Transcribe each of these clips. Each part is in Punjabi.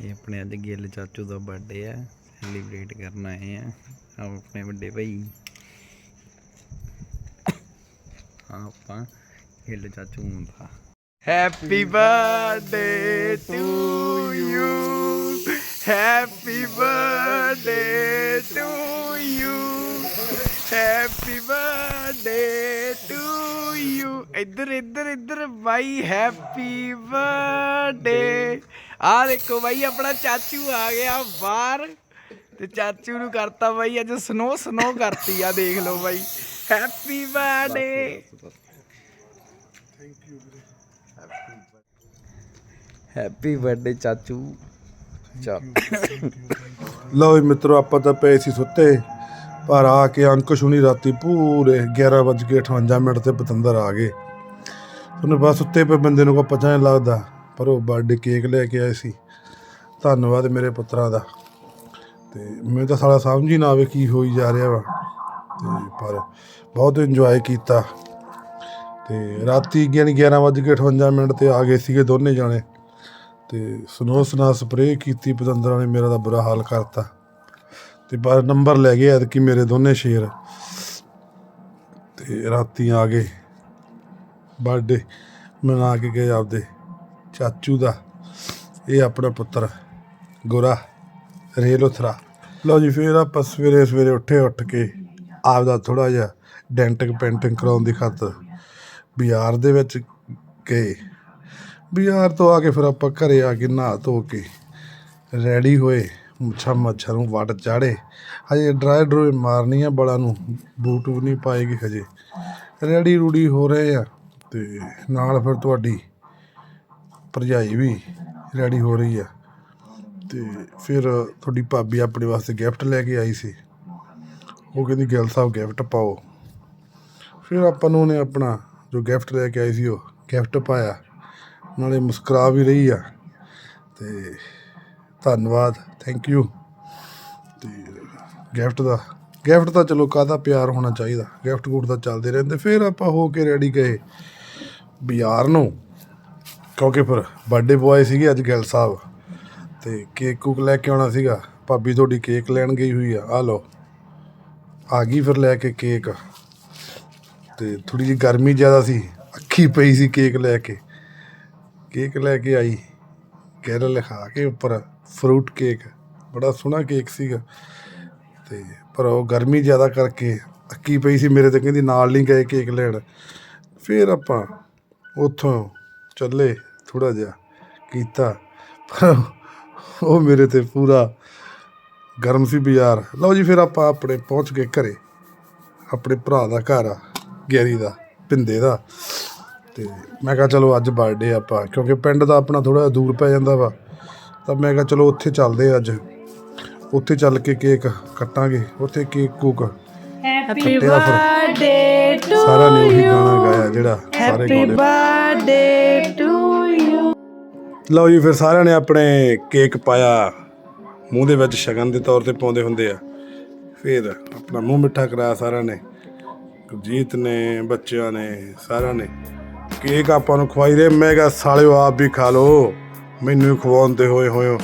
ਇਹ ਆਪਣੇ ਅੱਜ ਗਿੱਲ ਚਾਚੂ ਦਾ ਬਰਥਡੇ ਆ ਸੈਲੀਬ੍ਰੇਟ ਕਰਨ ਆਏ ਆ ਆਪ ਆਪਣੇ ਵੱਡੇ ਭਾਈ। ਆਪਾਂ ਗਿੱਲ ਚਾਚੂ ਹੁੰਦਾ happy birthday to you happy birthday to you happy birthday to you ਇੱਧਰ ਇੱਧਰ ਇੱਧਰ ਬਾਈ ਹੈਪੀ ਬਰਥਡੇ ਆ ਦੇਖੋ ਬਾਈ, ਆਪਣਾ ਚਾਚੂ ਆ ਗਿਆ ਬਾਹਰ ਤੇ ਚਾਚੂ ਨੂੰ ਕਰਤਾ ਬਾਈ ਅੱਜ ਸਨੋ ਸਨੋ ਕਰਤੀ ਆ, ਦੇਖ ਲਓ ਬਾਈ। ਹੈਪੀ ਬਰਥਡੇ ਹੈਪੀ ਬਰਥਡੇ ਚਾਚੂ। ਚੱਲ। ਲਓ ਜੀ ਮਿੱਤਰੋ, ਆਪਾਂ ਤਾਂ ਪਏ ਸੀ ਸੁੱਤੇ, ਪਰ ਆ ਕੇ ਅੰਕੁਸ਼ ਹੁਣੀ ਰਾਤੀ ਪੂਰੇ 11:58 ਮਿੰਟ ਤੇ ਪਤੰਦਰ ਆ ਗਏ। ਉਹਨੇ ਬਸ ਸੁੱਤੇ ਪਏ ਬੰਦੇ ਨੂੰ ਕੋਈ ਪਤਾ ਨਹੀਂ ਲੱਗਦਾ। ਪਰ ਉਹ ਬਰਥਡੇ ਕੇਕ ਲੈ ਕੇ ਆਏ ਸੀ। ਧੰਨਵਾਦ ਮੇਰੇ ਪੁੱਤਰਾਂ ਦਾ। ਤੇ ਮੈਨੂੰ ਤਾਂ ਸਾਲਾ ਸਮਝ ਹੀ ਨਾ ਆਵੇ ਕੀ ਹੋਈ ਜਾ ਰਿਹਾ ਵਾ। ਤੇ ਪਰ ਬਹੁਤ ਇੰਜੋਏ ਕੀਤਾ। ਤੇ ਰਾਤੀ ਗਿਆਨੀ 11:58 ਮਿੰਟ ਤੇ ਆ ਗਏ ਸੀਗੇ ਦੋਨੇ ਜਾਣੇ। ਤੇ ਸਨੋ ਸਨਾ ਸਪਰੇਅ ਕੀਤੀ ਪਤੰਦਰਾਂ ਨੇ, ਮੇਰਾ ਤਾਂ ਬੁਰਾ ਹਾਲ ਕਰਤਾ। ਤੇ ਪਰ ਨੰਬਰ ਲੈ ਗਏ ਐਤਕੀ ਮੇਰੇ ਦੋਨੇ ਸ਼ੇਰ। ਤੇ ਰਾਤੀ ਆ ਗਏ। ਬਰਥਡੇ ਮਨਾ ਕੇ ਗਏ ਆਪਦੇ। ਚਾਚੂ ਦਾ। ਇਹ ਆਪਣਾ ਪੁੱਤਰ, ਗੋਰਾ ਰੇਲੋਥਰਾ। ਲਓ ਜੀ, ਫਿਰ ਆਪਾਂ ਸਵੇਰੇ ਸਵੇਰੇ ਉੱਠੇ, ਉੱਠ ਕੇ ਆਪਦਾ ਥੋੜਾ ਜਿਹਾ ਡੈਂਟਿੰਗ ਪੇਂਟਿੰਗ ਕਰਾਉਣ ਦੀ ਖਾਤਰ ਬਾਜ਼ਾਰ ਦੇ ਵਿੱਚ ਗਏ। ਬਾਜ਼ਾਰ ਤੋਂ ਆ ਕੇ ਫਿਰ ਆਪਾਂ ਘਰੇ ਆ ਕੇ ਨਹਾ ਧੋ ਕੇ ਰੈਡੀ ਹੋਏ। ਮੁੱਛਾਂ ਮੱਛਾਂ ਨੂੰ ਵੱਟ ਚਾੜੇ ਹਜੇ ਡਰਾਈ ਡਰੋਏ ਮਾਰਨੀ ਆ, ਬੜਾ ਨੂੰ ਬੂਟ ਨਹੀਂ ਪਾਏਗੀ ਹਜੇ। ਰੈਡੀ ਰੂੜੀ ਹੋ ਰਹੇ ਆ ਤੇ ਨਾਲ ਫਿਰ ਤੁਹਾਡੀ ਭਰਜਾਈ ਵੀ ਰੈਡੀ ਹੋ ਰਹੀ ਆ। ਤੇ ਫਿਰ ਤੁਹਾਡੀ ਭਾਬੀ ਆਪਣੇ ਵਾਸਤੇ ਗਿਫਟ ਲੈ ਕੇ ਆਈ ਸੀ। ਉਹ ਕਹਿੰਦੀ, ਗਿੱਲ ਸਾਹਿਬ ਗਿਫਟ ਪਾਓ। ਫਿਰ ਆਪਾਂ ਨੂੰ ਉਹਨੇ ਆਪਣਾ ਜੋ ਗਿਫਟ ਲੈ ਕੇ ਆਈ ਸੀ, ਉਹ ਗਿਫਟ ਪਾਇਆ। ਨਾਲੇ ਮੁਸਕਰਾ ਵੀ ਰਹੀ ਆ। ਤੇ ਧੰਨਵਾਦ ਥੈਂਕ ਯੂ ਤੇ ਗਿਫਟ ਦਾ ਗਿਫਟ ਤਾਂ ਚਲੋ ਕਾਹਦਾ ਪਿਆਰ ਹੋਣਾ ਚਾਹੀਦਾ। ਗਿਫਟ ਗੁੱਟ ਤਾਂ ਚੱਲਦੇ ਰਹਿੰਦੇ। ਫਿਰ ਆਪਾਂ ਹੋ ਕੇ ਰੈਡੀ ਗਏ ਬਾਜ਼ਾਰ ਨੂੰ। ਕਿਉਂਕਿ ਫਿਰ ਬਰਥਡੇ ਬੁਆਏ ਸੀਗੇ ਅੱਜ ਗਿੱਲ ਸਾਹਿਬ। ਤੇ ਕੇਕ ਕੁਕ ਲੈ ਕੇ ਆਉਣਾ ਸੀਗਾ। ਭਾਬੀ ਤੁਹਾਡੀ ਕੇਕ ਲੈਣ ਗਈ ਹੋਈ ਆ। ਆ ਲਓ। ਆ ਗਈ ਫਿਰ ਲੈ ਕੇ ਕੇਕ ਤੇ ਥੋੜੀ ਜਿਹੀ ਗਰਮੀ ਜ਼ਿਆਦਾ ਸੀ। ਅੱਖੀ ਪਈ ਸੀ ਕੇਕ ਲੈ ਕੇ। ਕੇਕ ਲੈ ਕੇ ਆਈ। ਕੈਰਲ ਲਿਖਾ ਕੇ ਉੱਪਰ ਫਰੂਟ ਕੇਕ ਬੜਾ ਸੋਹਣਾ ਕੇਕ ਸੀਗਾ। ਤੇ ਪਰ ਉਹ ਗਰਮੀ ਜ਼ਿਆਦਾ ਕਰਕੇ ਅੱਕੀ ਪਈ ਸੀ ਮੇਰੇ ਤੇ। ਕਹਿੰਦੀ ਨਾਲ ਨਹੀਂ ਗਏ ਕੇਕ ਲੈਣ। ਫਿਰ ਆਪਾਂ ਉੱਥੋਂ ਚੱਲੇ। ਥੋੜਾ ਜਿਹਾ ਕੀਤਾ। ਪਰ ਉਹ ਮੇਰੇ ਤੇ ਪੂਰਾ ਗਰਮ ਸੀ ਬਾਜ਼ਾਰ। ਲਓ ਜੀ ਫਿਰ ਆਪਾਂ ਆਪਣੇ ਪਹੁੰਚ ਗਏ ਘਰੇ। ਆਪਣੇ ਭਰਾ ਦਾ ਘਰ ਆ ਗੈਰੀ ਦਾ ਪਿੰਦੇ ਦਾ। ਤੇ ਮੈਂ ਕਿਹਾ ਚਲੋ ਅੱਜ ਬਰਥਡੇ ਆਪਾਂ ਕਿਉਂਕਿ ਪਿੰਡ ਦਾ ਆਪਣਾ ਥੋੜਾ ਦੂਰ ਪੈ ਜਾਂਦਾ ਵਾ। ਤਾਂ ਮੈਂ ਕਿਹਾ ਚਲੋ ਉੱਥੇ ਚੱਲਦੇ ਅੱਜ। ਉੱਥੇ ਚੱਲ ਕੇ ਕੇਕ ਕੱਟਾਂਗੇ। ਉੱਥੇ ਕੇਕ ਕੁਕ ਹੈਪੀ ਬਰਥਡੇ ਟੂ ਸਾਰਾ ਨੇ ਉਹੀ ਗਾਣਾ ਗਾਇਆ ਜਿਹੜਾ ਸਾਰੇ ਹੈਪੀ ਗਾਉਂਦੇ। ਬਰਥਡੇ ਟੂ ਲਓ ਜੀ, ਫਿਰ ਸਾਰਿਆਂ ਨੇ ਆਪਣੇ ਕੇਕ ਪਾਇਆ। ਮੂੰਹ ਦੇ ਵਿੱਚ ਸ਼ਗਨ ਦੇ ਤੌਰ ਤੇ ਪਾਉਂਦੇ ਹੁੰਦੇ ਆ। ਫਿਰ ਆਪਣਾ ਮੂੰਹ ਮਿੱਠਾ ਕਰਾਇਆ ਸਾਰਿਆਂ ਨੇ। ਗੁਰਜੀਤ ਨੇ, ਬੱਚਿਆਂ ਨੇ, ਸਾਰਿਆਂ ਨੇ। ਕੇਕ ਆਪਾਂ ਨੂੰ ਖਵਾਈ ਰਹੇ। ਮੈਂ ਕਿਹਾ, ਸਾਲਿਓ, ਆਪ ਵੀ ਖਾ ਲਓ। ਮੈਨੂੰ ਹੀ ਖਵਾਉਣ ਤੇ ਹੋਏ ਹੋਏ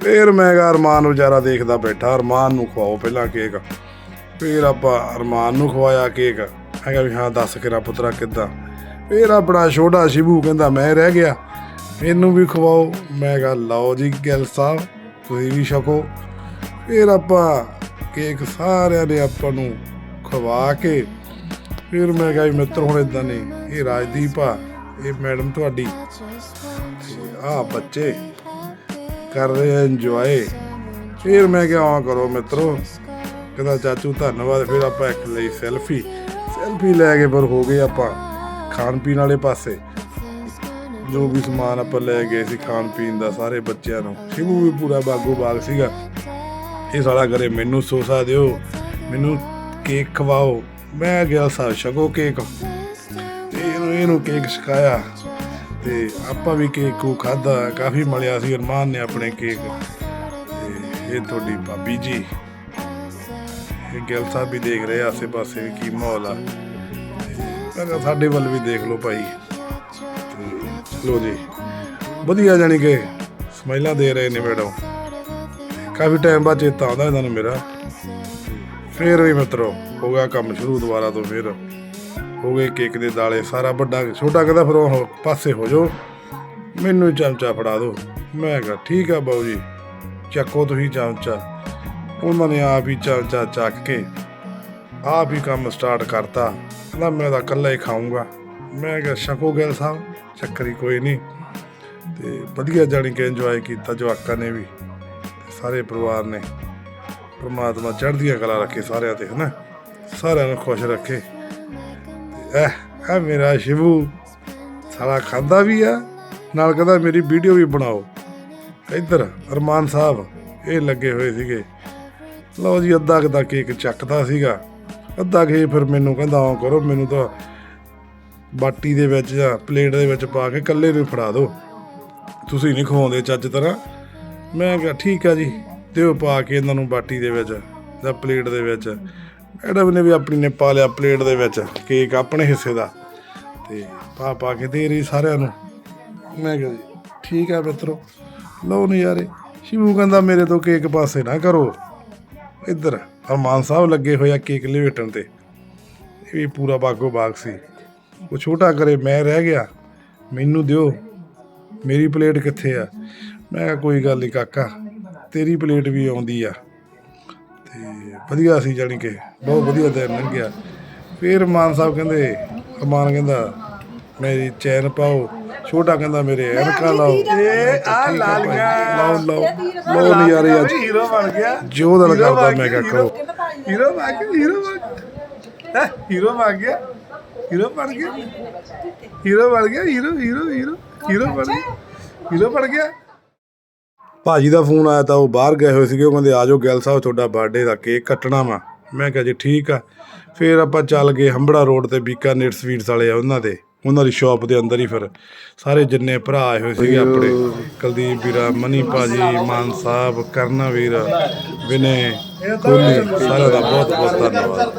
ਫਿਰ ਮੈਂ ਕਿਹਾ, ਅਰਮਾਨ ਵਿਚਾਰਾ ਦੇਖਦਾ ਬੈਠਾ। ਅਰਮਾਨ ਨੂੰ ਖਵਾਓ ਪਹਿਲਾਂ ਕੇਕ। ਫਿਰ ਆਪਾਂ ਅਰਮਾਨ ਨੂੰ ਖਵਾਇਆ ਕੇਕ। ਮੈਂ ਕਿਹਾ ਵੀ, ਹਾਂ, ਦੱਸ ਕਿਰਾ ਪੁੱਤਰਾ ਕਿੱਦਾਂ? ਫਿਰ ਆਪਣਾ ਛੋਟਾ ਸ਼ਿਬੂ ਕਹਿੰਦਾ, ਮੈਂ ਰਹਿ ਗਿਆ। ਇਹਨੂੰ ਵੀ ਖਵਾਓ। ਮੈਂ ਕਿਹਾ, ਲਓ ਜੀ ਗਿੱਲ ਸਾਹਿਬ, ਤੁਸੀਂ ਵੀ ਛਕੋ। ਫਿਰ ਆਪਾਂ ਕੇਕ ਸਾਰਿਆਂ ਨੇ ਆਪਾਂ ਨੂੰ ਖਵਾ ਕੇ, ਫਿਰ ਮੈਂ ਕਿਹਾ ਵੀ ਮਿੱਤਰ, ਹੁਣ ਇਦਾਂ ਨਹੀਂ। ਇਹ ਰਾਜਦੀਪ ਆ, ਇਹ ਮੈਡਮ ਤੁਹਾਡੀ। ਆ ਬੱਚੇ ਕਰ ਰਹੇ ਆ ਇੰਜੋਏ ਫਿਰ ਮੈਂ ਕਿਹਾ ਆ ਕਰੋ ਮਿੱਤਰੋ। ਕਹਿੰਦਾ, ਚਾਚੂ, ਧੰਨਵਾਦ। ਫਿਰ ਆਪਾਂ ਇੱਕ ਲਈ ਸੈਲਫੀ। ਸੈਲਫੀ ਲੈ ਕੇ ਪਰ ਹੋ ਗਏ ਆਪਾਂ ਖਾਣ ਪੀਣ ਵਾਲੇ ਪਾਸੇ। ਜੋ ਵੀ ਸਮਾਨ ਆਪਾਂ ਲੈ ਗਏ ਸੀ ਖਾਣ ਪੀਣ ਦਾ ਸਾਰੇ ਬੱਚਿਆਂ ਨੂੰ ਸ਼ਿਵੂ ਵੀ ਪੂਰਾ ਬਾਗੋ ਬਾਗ ਸੀਗਾ। ਇਹ ਸਾਲਾ ਕਰੇ ਮੈਨੂੰ ਸੋਸਾ ਦਿਓ, ਮੈਨੂੰ ਕੇਕ ਖਵਾਓ। ਮੈਂ ਗਿਆ ਸਾ ਸ਼ਗੋ ਕੇਕ। ਤੇ ਇਹਨੂੰ ਇਹਨੂੰ ਕੇਕ ਛਕਾਇਆ। ਤੇ ਆਪਾਂ ਵੀ ਕੇਕ ਕੋ ਖਾਦਾ ਕਾਫੀ ਮਲਿਆ ਸੀ, ਅਰਮਾਨ ਨੇ ਆਪਣੇ ਕੇਕ। ਤੇ ਇਹ ਤੁਹਾਡੀ ਭਾਬੀ ਜੀ। ਇਹ ਗਿਲ ਸਾਹਿਬ ਵੀ ਦੇਖ ਰਹੇ ਆਸੇ ਪਾਸੇ ਕੀ ਮਾਹੌਲ ਆ। ਮੈਂ ਸਾਡੇ ਵੱਲ ਵੀ ਦੇਖ ਲਓ ਭਾਈ। ਤੇ ਚਲੋ ਜੀ। ਵਧੀਆ ਜਾਣੀ ਕਿ ਸਮਾਈਲਾਂ ਦੇ ਰਹੇ ਨੇ ਮੈਡਮ। ਕਾਫੀ ਟਾਈਮ ਬਾਅਦ ਚੇਤਾ ਆਉਂਦਾ ਇਹਨਾਂ ਨੂੰ ਮੇਰਾ। ਫੇਰ ਵੀ ਮਿੱਤਰੋ, ਹੋ ਗਿਆ ਕੰਮ ਸ਼ੁਰੂ ਦੁਬਾਰਾ ਤੋਂ ਫੇਰ। ਹੋ ਗਏ ਕੇਕ ਦੇ ਦਾਲੇ, ਸਾਰਾ ਵੱਡਾ, ਛੋਟਾ ਕਹਿੰਦਾ ਫਿਰ ਉਹ ਪਾਸੇ ਹੋ ਜਾਓ। ਮੈਨੂੰ ਚਮਚਾ ਫੜਾ ਦਿਓ। ਮੈਂ ਕਿਹਾ, ਠੀਕ ਆ ਬਾਊ ਜੀ, ਚੱਕੋ ਤੁਸੀਂ ਚਮਚਾ। ਉਹਨਾਂ ਨੇ ਆਪ ਹੀ ਚਮਚਾ ਚੱਕ ਕੇ, ਆਪ ਹੀ ਕੰਮ ਸਟਾਰਟ ਕਰਤਾ। ਕਹਿੰਦਾ, ਮੈਂ ਤਾਂ ਇਕੱਲਾ ਹੀ ਖਾਊਂਗਾ। ਮੈਂ ਕਿਹਾ ਛਕੋ ਗਿਲ ਸਾਹਿਬ, ਚੱਕਰੀ ਕੋਈ ਨਹੀਂ। ਤੇ ਵਧੀਆ ਜਾਣੀ ਕਿ ਇੰਜੋਏ ਕੀਤਾ ਜਵਾਕਾਂ ਨੇ ਵੀ ਸਾਰੇ ਪਰਿਵਾਰ ਨੇ। ਪਰਮਾਤਮਾ ਚੜ੍ਹਦੀਆਂ ਕਲਾ ਰੱਖੇ ਸਾਰਿਆਂ ਤੇ, ਹਨਾ? ਸਾਰਿਆਂ ਨੂੰ ਖੁਸ਼ ਰੱਖੇ। ਤੇ ਇਹ ਇਹ ਮੇਰਾ ਸ਼ਿਵੂ, ਸਾਲਾ ਖਾਂਦਾ ਵੀ ਆ, ਨਾਲ ਕਹਿੰਦਾ ਮੇਰੀ ਵੀਡੀਓ ਵੀ ਬਣਾਓ। ਇੱਧਰ ਅਰਮਾਨ ਸਾਹਿਬ, ਇਹ ਲੱਗੇ ਹੋਏ ਸੀਗੇ। ਲਓ ਜੀ, ਅੱਧਾ ਕੁ ਦਾ ਕੇਕ ਚੱਕਦਾ ਸੀਗਾ। ਅੱਧਾ ਕੇ ਫਿਰ ਮੈਨੂੰ ਕਹਿੰਦਾ ਆਓ ਕਰੋ, ਮੈਨੂੰ ਤਾਂ ਬਾਟੀ ਦੇ ਵਿੱਚ ਜਾਂ ਪਲੇਟ ਦੇ ਵਿੱਚ ਪਾ ਕੇ ਇਕੱਲੇ ਨੂੰ ਫੜਾ ਦਿਓ। ਤੁਸੀਂ ਨਹੀਂ ਖਵਾਉਂਦੇ ਚੱਜ ਤਰ੍ਹਾਂ। ਮੈਂ ਕਿਹਾ, ਠੀਕ ਆ ਜੀ, ਦਿਓ ਪਾ ਕੇ ਇਹਨਾਂ ਨੂੰ ਬਾਟੀ ਦੇ ਵਿੱਚ ਜਾਂ ਪਲੇਟ ਦੇ ਵਿੱਚ। ਮੈਡਮ ਨੇ ਵੀ ਆਪਣੀ ਨੇ ਪਾ ਲਿਆ ਪਲੇਟ ਦੇ ਵਿੱਚ, ਕੇਕ ਆਪਣੇ ਹਿੱਸੇ ਦਾ। ਤੇ ਪਾ ਪਾ ਕੇ ਦੇ ਰਹੀ ਸਾਰਿਆਂ ਨੂੰ। ਮੈਂ ਕਿਹਾ ਜੀ ਠੀਕ ਆ ਮਿੱਤਰੋ, ਲਓ ਨਜ਼ਾਰੇ। ਸ਼ਿਵੂ ਕਹਿੰਦਾ, ਮੇਰੇ ਤੋਂ ਕੇਕ ਪਾਸੇ ਨਾ ਕਰੋ। ਇੱਧਰ ਅਰਮਾਨ ਸਾਹਿਬ ਲੱਗੇ ਹੋਏ ਆ ਕੇਕ ਲਵੇਟਣ ਤੇ। ਇਹ ਵੀ ਪੂਰਾ ਬਾਗੋ ਬਾਗ ਸੀ। ਉਹ ਛੋਟਾ ਕਰੇ ਮੈਂ ਰਹਿ ਗਿਆ। ਮੈਨੂੰ ਦਿਓ। ਮੇਰੀ ਪਲੇਟ ਕਿੱਥੇ ਆ? ਮੈਂ ਕਿਹਾ ਕੋਈ ਗੱਲ ਨਹੀਂ ਕਾਕਾ ਤੇਰੀ ਪਲੇਟ ਵੀ ਆਉਂਦੀ ਆ। ਤੇ ਵਧੀਆ ਸੀ ਜਾਣੀ ਕਿ ਬਹੁਤ ਵਧੀਆ ਦਿਨ ਲੰਘਿਆ। ਫਿਰ ਮਾਨ ਸਾਹਿਬ ਕਹਿੰਦੇ ਅਰਮਾਨ ਕਹਿੰਦਾ ਮੇਰੀ ਚੈਨ ਪਾਓ। ਛੋਟਾ ਕਹਿੰਦਾ ਮੇਰੇ ਐਨਕਾਂ ਲਾਓ। ਇਹ ਆ ਲਾਲੀਆਂ ਲਾਓ ਲਾਓ। ਲਾਓ ਨਜ਼ਾਰੇ ਅੱਜ। ਹੀਰੋ ਬਣ ਗਿਆ। ਜੋ ਦਿਲ ਕਰਦਾ ਮੈਂ ਕਿਹਾ ਕਰੋ। ਹੀਰੋ ਬਣ ਗਿਆ ਹੀਰੋ ਬਣ ਗਿਆ। ਹੀਰੋ ਬਣ ਗਿਆ। ਹੀਰੋ ਬਣ ਗਿਆ? ਹੀਰੋ ਬਣ ਗਿਆ? ਹੀਰੋ ਹੀਰੋ ਹੀਰੋ ਹੀਰੋ ਬਣ ਗਿਆ? ਹੀਰੋ ਬਣ ਗਿਆ? ਭਾਜੀ ਦਾ ਫੋਨ ਆਇਆ ਤਾਂ ਉਹ ਬਾਹਰ ਗਏ ਹੋਏ ਸੀਗੇ ਉਹ ਕਹਿੰਦੇ ਆਜੋ ਗਿੱਲ ਸਾਹਿਬ ਤੁਹਾਡਾ ਬਰਥਡੇ ਦਾ ਕੇਕ ਕੱਟਣਾ ਵਾ। ਮੈਂ ਕਿਹਾ ਜੀ ਠੀਕ ਆ। ਫਿਰ ਆਪਾਂ ਚੱਲ ਗਏ ਹੰਬੜਾ ਰੋਡ ਤੇ ਬੀਕਾਨੇਰ ਸਵੀਟਸ ਵਾਲੇ ਆ ਉਹਨਾਂ ਦੇ ਉਹਨਾਂ ਦੀ ਸ਼ਾਪ ਦੇ ਅੰਦਰ ਹੀ ਫਿਰ ਸਾਰੇ ਜਿੰਨੇ ਭਰਾ ਆਏ ਹੋਏ ਸੀਗੇ ਆਪਣੇ ਕੁਲਦੀਪ ਵੀਰਾ ਮਨੀ ਭਾਜੀ ਮਾਨ ਸਾਹਿਬ ਕਰਨਾ ਵੀਰ ਵਿਨੇ ਸਾਰਿਆਂ ਦਾ ਬਹੁਤ ਬਹੁਤ ਧੰਨਵਾਦ।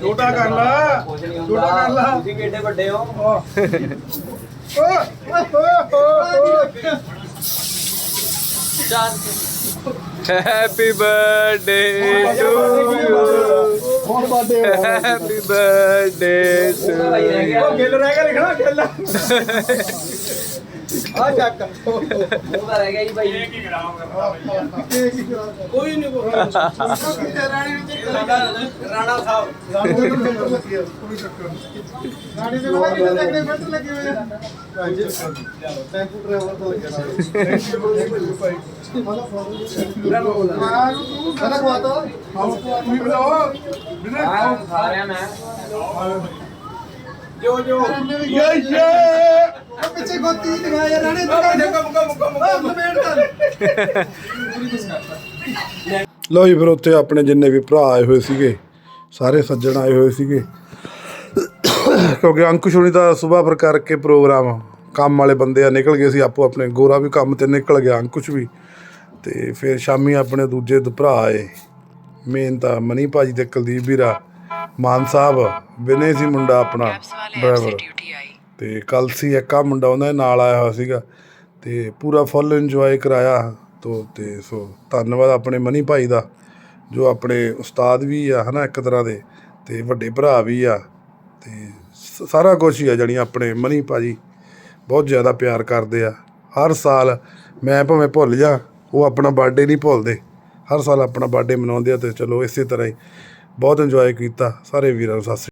ਛੋਟਾ ਕਰ ਲਾ ਛੋਟਾ ਕਰ ਲਾ। ਤੁਸੀਂ ਕਿੱਡੇ ਵੱਡੇ ਹੋ। Happy birthday to you happy birthday to ਉਹ ਗਿੱਲ ਰਹਿ ਗਿਆ ਲਿਖਣਾ ਗਿੱਲ। ਆ ਚੱਕ। ਉਹਦਾ ਰਹਿ ਗਿਆ ਜੀ ਭਾਈ ਕੀ ਕਰਾਉਂਗਾ ਕੋਈ ਨਹੀਂ ਕੋਈ ਰਾਣਾ ਸਾਹਿਬ। ਰਾਣੀ ਦੇ ਬਾਰੇ ਕਿੰਨੇ ਤੱਕ ਦੇ ਫਿਲਟਰ ਲੱਗੇ ਹੋਏ ਆ। ਟੈਂਪੂ ਡਰਾਈਵਰ ਤੋਂ ਲੱਗਿਆ ਖਾਣਾ ਖਵਾਤਾ ਤੁਸੀਂ ਬਣਾਓ ਬਿਨਾਂ ਸਾਰਿਆਂ ਮੈਂ ਜੋ ਜੋ। ਯੇ ਯੇ। ਆ ਪਿੱਛੇ ਗੋਤੀ ਦਿਖਾ ਯਾਰ ਰਾਣੇ ਤੂੰ ਮੁਕਾ ਮੁਕਾ ਮੁਕਾ ਮੁਕਾ। ਲਓ ਜੀ ਫਿਰ ਉੱਥੇ ਆਪਣੇ ਜਿੰਨੇ ਵੀ ਭਰਾ ਆਏ ਹੋਏ ਸੀਗੇ ਸਾਰੇ ਸੱਜਣ ਆਏ ਹੋਏ ਸੀਗੇ। ਕਿਉਂਕਿ ਅੰਕੁਸ਼ ਹੁਣੀ ਤਾਂ ਸਵੇਰ ਫਿਰ ਕਰਕੇ ਪ੍ਰੋਗਰਾਮ ਕੰਮ ਵਾਲੇ ਬੰਦੇ ਆ ਨਿਕਲ ਗਏ ਸੀ ਆਪੋ ਆਪਣੇ। ਗੋਰਾ ਵੀ ਕੰਮ ਤੇ ਨਿਕਲ ਗਿਆ ਅੰਕੁਸ਼ ਵੀ। ਤੇ ਫਿਰ ਸ਼ਾਮੀ ਆਪਣੇ ਦੂਜੇ ਦ ਭਰਾ ਆਏ। ਮੇਨ ਤਾਂ ਮਨੀ ਭਾਜੀ ਤੇ ਕੁਲਦੀਪ ਵੀਰਾ। ਮਾਨ ਸਾਹਿਬ ਵਿਨੇ ਸੀ ਮੁੰਡਾ ਆਪਣਾ ਡਰਾਈਵਰ ਤੇ ਕੱਲ ਸੀ ਇੱਕ ਆ ਮੁੰਡਾ ਉਹਨਾਂ ਦੇ ਨਾਲ ਆਇਆ ਹੋਇਆ ਸੀਗਾ। ਤੇ ਪੂਰਾ ਫੁੱਲ ਇੰਜੋਏ ਕਰਾਇਆ ਤੋ ਤੇ ਸੋ ਧੰਨਵਾਦ ਆਪਣੇ ਮਨੀ ਭਾਈ ਦਾ ਜੋ ਆਪਣੇ ਉਸਤਾਦ ਵੀ ਆ ਹਨਾ ਇੱਕ ਤਰ੍ਹਾਂ ਦੇ ਤੇ ਵੱਡੇ ਭਰਾ ਵੀ ਆ। ਤੇ ਸਾਰਾ ਕੁਝ ਹੀ ਆ ਜਾਣੀ ਆਪਣੇ ਮਨੀ ਭਾਜੀ ਬਹੁਤ ਜ਼ਿਆਦਾ ਪਿਆਰ ਕਰਦੇ ਆ। ਹਰ ਸਾਲ ਮੈਂ ਭਾਵੇਂ ਭੁੱਲ ਜਾ ਉਹ ਆਪਣਾ ਬਰਥਡੇ ਨਹੀਂ ਭੁੱਲਦੇ। ਹਰ ਸਾਲ ਆਪਣਾ ਬਰਥਡੇ ਮਨਾਉਂਦੇ ਆ ਤੇ ਚਲੋ ਇਸੇ ਤਰ੍ਹਾਂ ਹੀ। ਬਹੁਤ ਇੰਜੋਏ ਕੀਤਾ ਸਾਰੇ ਵੀਰਾਂ ਨੂੰ ਸਤਿ ਸ੍ਰੀ